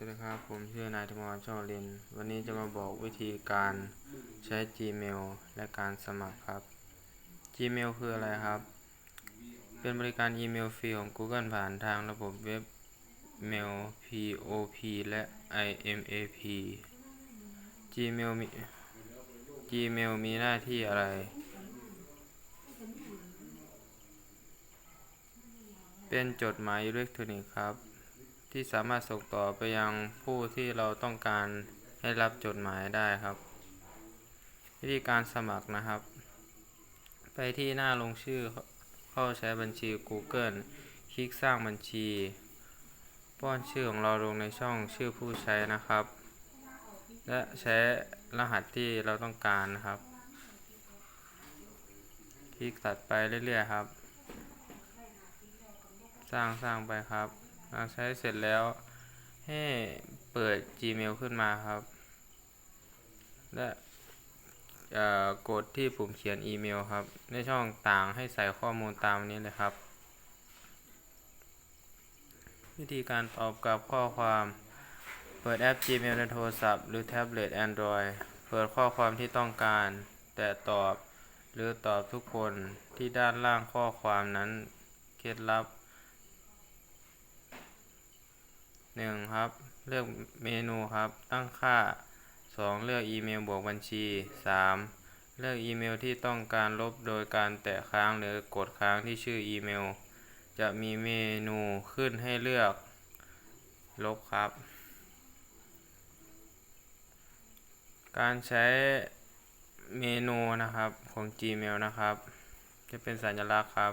วัสดีครับ ผมชื่อนายธมรช่อเรียนวันนี้จะมาบอกวิธีการใช้ Gmail และการสมัครครับ Gmail คืออะไรครับ เป็นบริการอีเมลฟรีของ Google ผ่านทางระบบเว็บ Mail POP และ IMAP Gmail มี Gmail มีหน้าที่อะไร เป็นจดหมายอิเล็กทรอนิกส์ครับ ที่สามารถส่งต่อไปยังผู้ที่เราต้องการให้รับจดหมายได้ครับ วิธีการสมัครนะครับ ไปที่หน้าลงชื่อเข้าใช้บัญชี Google คลิกสร้างบัญชี ป้อนชื่อของเราลงในช่องชื่อผู้ใช้นะครับ และใช้รหัสที่เราต้องการนะครับ คลิกตัดไปเรื่อยๆครับ สร้างสร้างไปครับ หลังใช้เสร็จแล้วให้เปิด Gmail ขึ้นมาครับ และกดที่ปุ่มเขียนอีเมลครับ ในช่องต่างให้ใส่ข้อมูลตามนี้เลยครับ วิธีการตอบกลับข้อความ เปิดแอป Gmail ในโทรศัพท์หรือแท็บเล็ต Android เปิดข้อความที่ต้องการ แต่ตอบหรือตอบทุกคนที่ด้านล่างข้อความนั้นเคล็ดลับ หนึ่งครับ เลือกเมนูครับ ตั้งค่าสองเลือกอีเมลบวกบัญชีสามเลือกอีเมลที่ต้องการลบโดยการแตะค้างหรือกดค้างที่ชื่ออีเมล จะมีเมนูขึ้นให้เลือก ลบครับ การใช้เมนูนะครับของ Gmail นะครับ จะเป็นสัญลักษณ์ครับ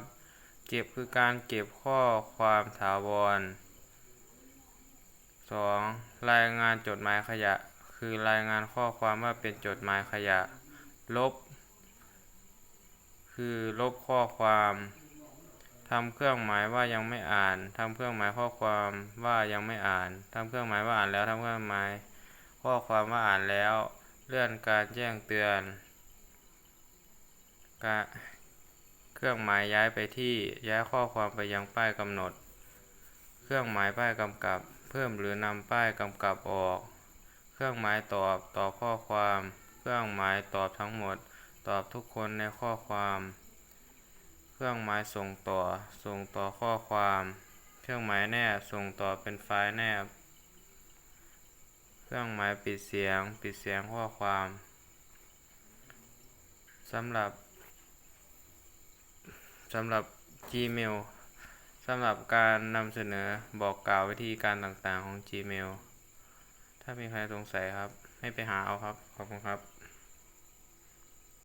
เก็บคือการเก็บข้อความถาวร 2. รายงานจดหมายขยะ คือรายงานข้อความว่าเป็นจดหมายขยะ ลบ คือลบข้อความทำเครื่องหมายว่ายังไม่อ่านทำเครื่องหมายข้อความว่ายังไม่อ่านทำเครื่องหมายว่าอ่านแล้วทำเครื่องหมายข้อความว่าอ่านแล้ว เลื่อนการแจ้งเตือนการเครื่องหมายย้ายไปที่ย้ายข้อความไปยังป้ายกำหนด เครื่องหมายป้ายกำกับ เพิ่มหรือนำป้ายกำกับออก เครื่องหมายตอบต่อข้อความ เครื่องหมายตอบทั้งหมด ตอบทุกคนในข้อความ เครื่องหมายส่งต่อ ส่งต่อข้อความ เครื่องหมายแนบส่งต่อเป็นไฟล์แนบ เครื่องหมายปิดเสียง ปิดเสียงข้อความสำหรับสำหรับ Gmail สำหรับการนำเสนอบอกกล่าววิธีการต่างๆของ Gmail ถ้ามีใครสงสัยครับ ให้ไปหาเอาครับ ขอบคุณครับ